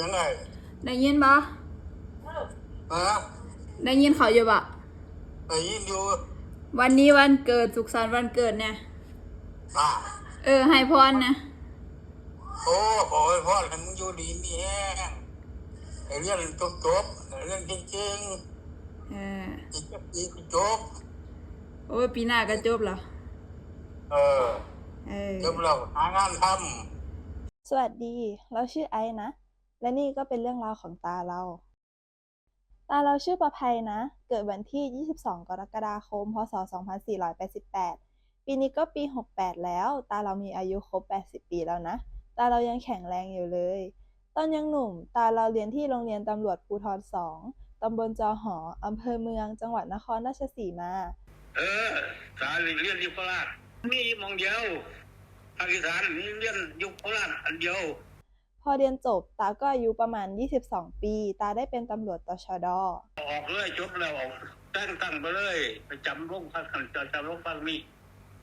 ยังไงได้ยินบ่ฮะได้ยินเขาอยู่บ่ไปยินอยู่วันนี้วันเกิดสุขสันต์วันเกิดเนี่ยอะเออให้พรนะโอ้ขอให้พ่อให้มึงอยู่ดีมีแห้งไอ้เรื่องจบจบๆไอ้เรื่องจริงเออๆอีกจะปีก็จบโอ้ยปีหน้าก็จบแล้วเออเออ จบแล้วหางานทสวัสดี เราชื่อไอซ์นะ และนี่ก็เป็นเรื่องราวของตาเรา ตาเราชื่อประภัยนะ เกิดวันที่ 22 กรกฎาคม พศ 2488 ปีนี้ก็ปี 68 แล้ว ตาเรามีอายุครบ 80 ปีแล้วนะ ตาเรายังแข็งแรงอยู่เลย ตอนยังหนุ่ม ตาเราเรียนที่โรงเรียนตำรวจภูธร2ตำบลจอหออำเภอเมือง จังหวัดนครราชสีมา เออ สาเรียนอยู่โคราชมีมองเดียวภาคอีสานมีเรียนอยู่โคราชอันเดียว อเรียนจบตาก็อายุประมาณ 22 ปี ตาได้เป็นตำรวจตชด ออกเลยจบแล้วออกแต่งตั้งไปเลยไปจำโรงพักกันจะจำโรงพักนี้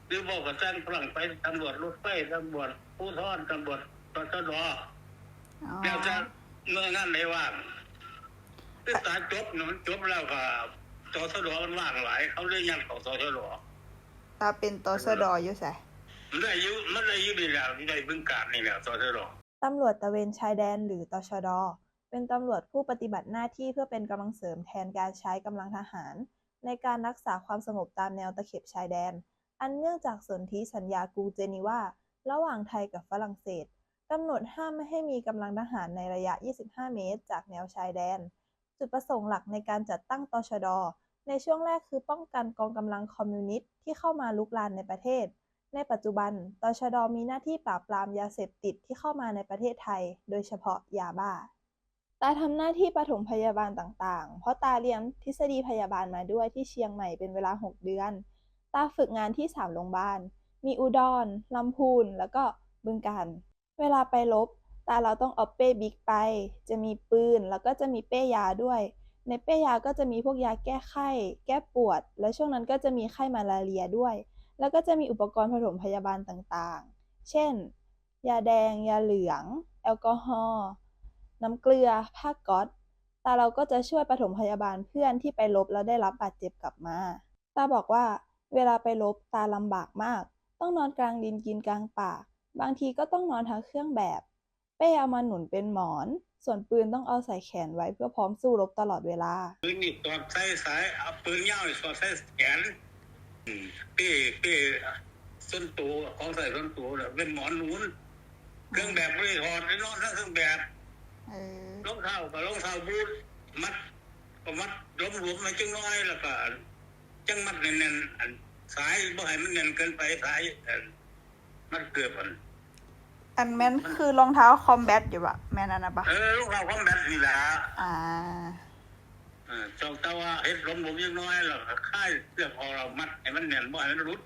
หรือบอกกับแจ้งฝรั่งไปตำรวจรถไฟตำรวจผู้ทอนตำรวจตชดอ๋อแล้วจะเมื่อนั้นได้ว่างคือตาจบเนี่ยมันจบแล้วก็ตชดมันว่างหลาย เขาเลยยันของตชดตาเป็นตสดอยู่ใส่มันได้อยุมันได้อยุนี่แล้วที่ได้บึงการนี่แล้วตชด ตำรวจตะเวนชายแดนหรือตชด เป็นตำรวจผู้ปฏิบัติหน้าที่เพื่อเป็นกำลังเสริมแทนการใช้กำลังทหาร ในการรักษาความสงบตามแนวตะเข็บชายแดน อันเนื่องจากสนธิสัญญากรูเจนีวาระหว่างไทยกับฝรั่งเศสกำหนดห้ามไม่ให้มีกำลังทหารในระยะ 25 เมตร จากแนวชายแดน จุดประสงค์หลักในการจัดตั้งตชด ในช่วงแรกคือป้องกันกองกำลังคอมมิวนิสต์ที่เข้ามาลุกลานในประเทศ ในปัจจุบัน ตชดมีหน้าที่ปราบปรามยาเสพติดที่เข้ามาในประเทศไทย โดยเฉพาะยาบ้า ตาทำหน้าที่ปฐมพยาบาลต่างๆ เพราะตาเรียนทฤษฎีพยาบาลมาด้วยที่เชียงใหม่เป็นเวลา 6 เดือน ตาฝึกงานที่ 3 โรงพยาบาล มีอุดร ลำพูน แล้วก็บึงกาฬเวลาไปรบตาเราต้องเอาเป้บิ๊กไป จะมีปืน แล้วก็จะมีเป้ยาด้วย ในเป้ยาก็จะมีพวกยาแก้ไข้ แก้ปวด และช่วงนั้นก็จะมีไข้มาลาเรียด้วย แล้วก็จะมีอุปกรณ์ผสมพยาบาลต่างๆ เช่น ยาแดง ยาเหลือง แอลกอฮอล์ น้ำเกลือ ผ้าก๊อซตาเราก็จะช่วยปฐมพยาบาลเพื่อนที่ไปรบแล้วได้รับบาดเจ็บกลับมา ตาบอกว่า เวลาไปรบตาลำบากมาก ต้องนอนกลางดินกินกลางป่า บางทีก็ต้องนอนทั้งเครื่องแบบ เป้เอามาหนุนเป็นหมอน ส่วนปืนต้องเอาใส่แขนไว้เพื่อพร้อมสู้รบตลอดเวลา ปืนนี่ตอดใส่สายเอาปืนยาวนี่สอดใส่แขน อืมเป้เป้ส้นตัวของใส่ส้นตัวเนี่ยเป็นหมอนหนุนเครื่องแบบไม่ได้ถอดไอ้นอนทั้งเครื่องแบบเออรองเท้ากับรองเท้าบูทมัดก็มัดล้มรวมๆมาจังน้อยแล้วก็จังมัดแน่นๆอันสายบ่ให้มันแน่นเกินไปสายอันมัดเกือบอันอันแม่นคือรองเท้าคอมแบทอยู่บ่แม่นอันนะปะเออลูกเราความแบบนี่แหละอ่า เออจองแต่ว่าเฮ็ดล้มรวมยังน้อยแล้วก็ค่ายเสื้อพอเรามัดให้มันแน่นบ่ให้มันรุด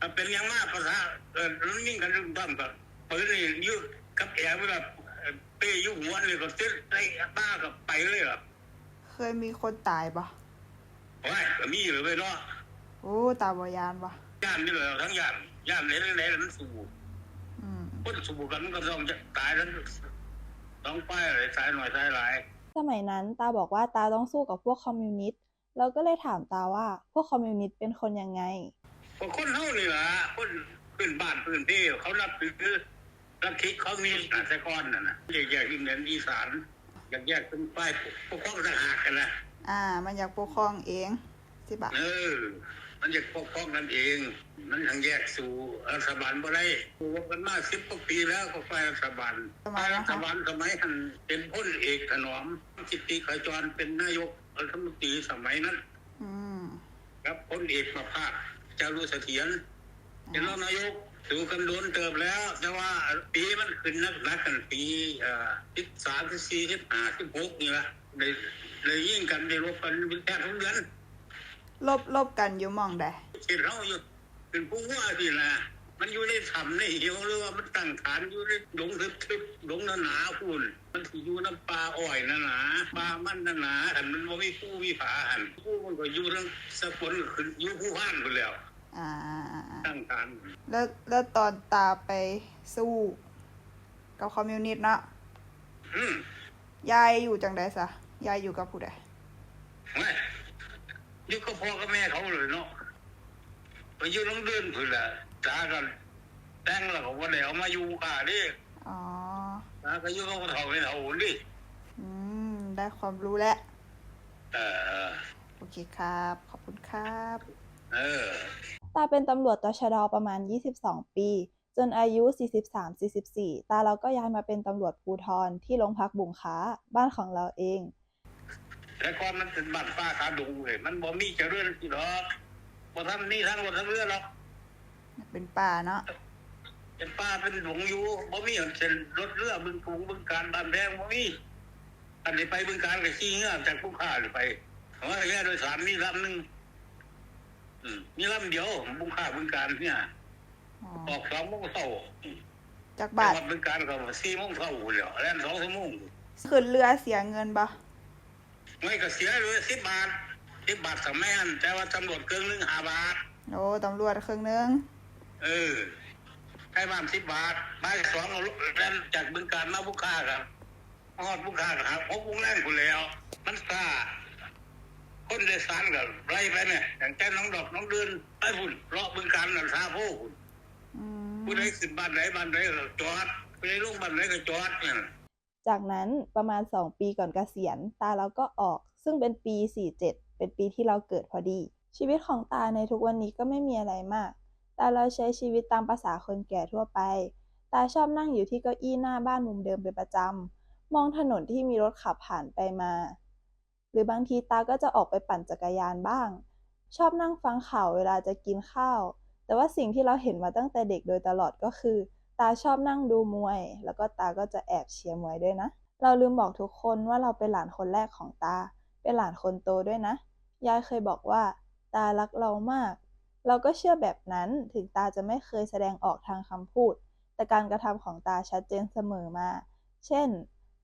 ถ้าเป็นอยังมากภาษาเออรุ่นยิ่งกันรุ่นต้นก็ปืนนี่ยืดกับแอร์เวลาเอ่อเป้ยุหัวนี่ก็ติดได้บ้ากับไปเลยอะเคยมีคนตายปะโอ้ยก็มีเลยเว้ยเนาะโอ้ตาบอยานปะย่านนี่เลยทั้งย่านย่านไหนไหนๆมันสูบอืมคนสูบกันมันก็ต้องจะตายแล้วต้องไปอะไรสายหน่อยสายหลาย สมัยนั้นตาบอกว่าตาต้องสู้กับพวกคอมมิวนิสต์เราก็เลยถามตาว่าพวกคอมมิวนิสต์เป็นคนยังไงก็คนเฮานี่ล่ะคนพื้นบ้านพื้นที่เขารับถือลัทธิเขามีอาสกรน่ะนะแยกแยกอินเดียนอีสานแยกแยกเป็นป้ายปกครองทหารกันนะอ่า มันอยากปกครองเองสิบะเออ มันจะปกครองกันเอง มันทางแยกสู่รัฐบาลบ่ได้อยู่กันมาสิบกว่าปีแล้วก็ฝ่ายรัฐบาลสมัฝ่ายยนะรัฐคะบาลสมัยท่านเป็นพลเอกถนอมจิตติขจรเป็นนายกรัฐมนตรีสมัยนั้นอืมครับพลเอกประภาสจารุเสถียรเป็นรองนายกถูกกันโดนเติบแล้ว แต่ว่าปีมันขึ้นนักนักกันปีเอ่อสิบสามสิบสี่สิบห้าสิบหกนี่ละเลยเลยยิ่งกันได้รบกันเป็นแค่ทุกเดือน ลบลบกันอยู่หมองใดเช่นเราอยู่เป็นผู้ว่าที่นะมันอยู่ในถ้ำในเหวหรือว่ามันตั้งฐานอยู่ในดงทึบๆดงหนาๆพูนมันที่อยู่น้ำปลาอ้อยหนาๆปลามันหนาๆหันมันบ่มีผู้มีผาหันผู้มันก็อยู่ทั้งสกลขึ้นอยู่ผู้พันไปแล้วอ่าอ่าอ่าตั้งฐานแล้วแล้วตอนตาไปสู้กับคอมมิวนิสต์เนาะอืมยายอยู่จังใดซะยายอยู่กับผู้ใดไม่ อยู่กับพ่อกับแม่เขาเลยเนาะไปอยู่น้องเดือนพุ่นแหละตากันแต่งแล้วก็ว่าได้เอามาอยู่ค่ะดิอ๋อตาก็อยู่กับพ่อเฒ่าไม่เฒ่าดิอืม ได้ความรู้แล้วเออโอเคครับ ขอบคุณครับ เออ ตาเป็นตำรวจตชดประมาณ 22 ปี จนอายุ 43-44 ตาเราก็ย้ายมาเป็นตำรวจภูทรที่โรงพักบุงค้า บ้านของเราเอง แต่ก่อนมันเป็นบ้านป้าขาดุงเลยมันบ่มีเจริญสิหรอกบ่ทำนี่ทั้งรถทั้งเรือหรอกเป็นป่าเนาะเป็นป้าเป็นหลวงอยู่บ่มีเส้นรถเรือบึงกรุงบึงการบ้านแพงบ่มีอันนี้ไปบึงการก็ขี่เงือจากผู้ค้าหรือไปเพราะว่าเรือโดยสารมีลำหนึงอืมมีลำเดียวบุงค้าบึงการเนี่ยอ๋อออกสองโมงเช้าจากบาทจังหวัดบึงการก็สี่โมงเช้าแล้วแล่นสองชั่วโมงขึ้นเรือเสียเงินปะ ไม่ก็เสียเลยสิบบาทสิบบาทสมัยนั้นแต่ว่าตำรวจเกินหนึ่งห้าบาท โอ้ตำรวจครึ่งนึงเออให้บ้านสิบบาทบ่ายสองเอาแล่นจากบึงการมาบุกค้าครับฮอดบุกค้าครับพบวงแรงคุณแล้ว มันซาคนโดยสารก็ไล่ไปเนี่ยอย่างแต่น้องดอกน้องเดือนไปพุ่นเลาะบึงการนั่นซาโพพุ่นอืมผู้ใดขึ้นบ้านไหนบ้านไหนก็จอดผู้ใดลงบ้านไหนก็จอดเนี่ย จากนั้นประมาณ 2 ปีก่อนเกษียณตาเราก็ออก ซึ่งเป็นปี 47 เป็นปีที่เราเกิดพอดี ชีวิตของตาในทุกวันนี้ก็ไม่มีอะไรมาก ตาเราใช้ชีวิตตามภาษาคนแก่ทั่วไป ตาชอบนั่งอยู่ที่เก้าอี้หน้าบ้านมุมเดิมเป็นประจำ มองถนนที่มีรถขับผ่านไปมา หรือบางทีตาก็จะออกไปปั่นจักรยานบ้าง ชอบนั่งฟังข่าวเวลาจะกินข้าว แต่ว่าสิ่งที่เราเห็นมาตั้งแต่เด็กโดยตลอดก็คือ ตาชอบนั่งดูมวย แล้วก็ตาก็จะแอบเชียร์มวยด้วยนะ เราลืมบอกทุกคนว่าเราเป็นหลานคนแรกของตา เป็นหลานคนโตด้วยนะ ยายเคยบอกว่า ตารักเรามาก เราก็เชื่อแบบนั้น ถึงตาจะไม่เคยแสดงออกทางคำพูด แต่การกระทำของตาชัดเจนเสมอมา เช่น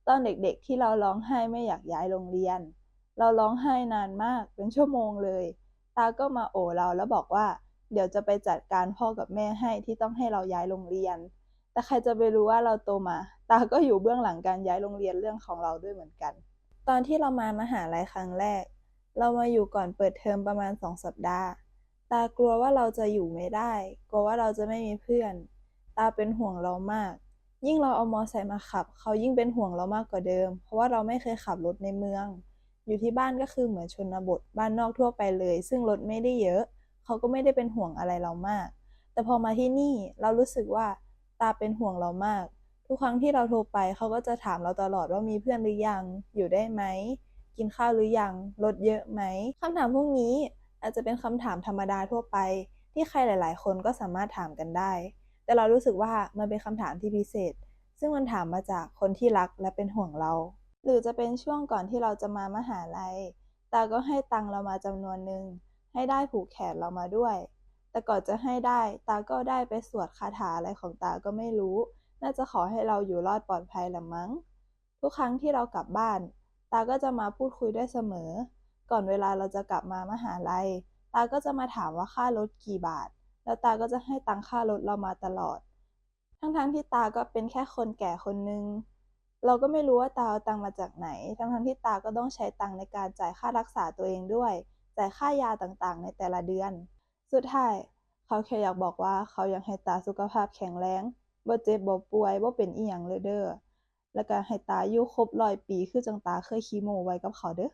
ตอนเด็กๆที่เราร้องไห้ไม่อยากย้ายโรงเรียน เราร้องไห้นานมาก เป็นชั่วโมงเลย ตาก็มาโอบเราแล้วบอกว่าเดี๋ยวจะไปจัดการพ่อกับแม่ให้ที่ต้องให้เราย้ายโรงเรียน แต่ใครจะไปรู้ว่าเราโตมา ตาก็อยู่เบื้องหลังการย้ายโรงเรียนเรื่องของเราด้วยเหมือนกัน ตอนที่เรามามหาลัยครั้งแรก เรามาอยู่ก่อนเปิดเทอมประมาณสองสัปดาห์ ตากลัวว่าเราจะอยู่ไม่ได้ กลัวว่าเราจะไม่มีเพื่อน ตาเป็นห่วงเรามาก ยิ่งเราเอามอไซค์มาขับ เขายิ่งเป็นห่วงเรามากกว่าเดิม เพราะว่าเราไม่เคยขับรถในเมือง อยู่ที่บ้านก็คือเหมือนชนบทบ้านนอกทั่วไปเลย ซึ่งรถไม่ได้เยอะ เขาก็ไม่ได้เป็นห่วงอะไรเรามาก แต่พอมาที่นี่เรารู้สึกว่า ตาเป็นห่วงเรามาก ทุกครั้งที่เราโทรไปเขาก็จะถามเราตลอดว่ามีเพื่อนหรือยัง อยู่ได้ไหม กินข้าวหรือยัง ลดเยอะไหมคำถามพวกนี้อาจจะเป็นคำถามธรรมดาทั่วไป ที่ใครหลาย ๆ คนก็สามารถถามกันได้ แต่เรารู้สึกว่ามันเป็นคำถามที่พิเศษ ซึ่งมันถามมาจากคนที่รักและเป็นห่วงเรา หรือจะเป็นช่วงก่อนที่เราจะมามหาลัย ตาก็ให้ตังเรามาจำนวนหนึ่งให้ได้ผูกแขนเรามาด้วย แต่ก่อนจะให้ได้ ตาก็ได้ไปสวดคาถาอะไรของตาก็ไม่รู้ น่าจะขอให้เราอยู่รอดปลอดภัยละมั้ง ทุกครั้งที่เรากลับบ้าน ตาก็จะมาพูดคุยด้วยเสมอ ก่อนเวลาเราจะกลับมามหาลัย ตาก็จะมาถามว่าค่ารถกี่บาท แล้วตาก็จะให้ตังค่ารถเรามาตลอด ทั้งๆที่ตาก็เป็นแค่คนแก่คนนึง เราก็ไม่รู้ว่าตาเอาตังมาจากไหน ทั้งๆที่ตาก็ต้องใช้ตังในการจ่ายค่ารักษาตัวเองด้วย จ่ายค่ายาต่างๆ ในแต่ละเดือน สุดท้าย เขาแค่อยากบอกว่าเขาอยากให้ตาสุขภาพแข็งแรงบ่เจ็บบ่ป่วยบ่เป็นอีหยังเลยเด้อแล้วก็ให้ตาอยู่ครบร้อยปีคือจังตาเคยคีโมไว้กับเขาเด้อ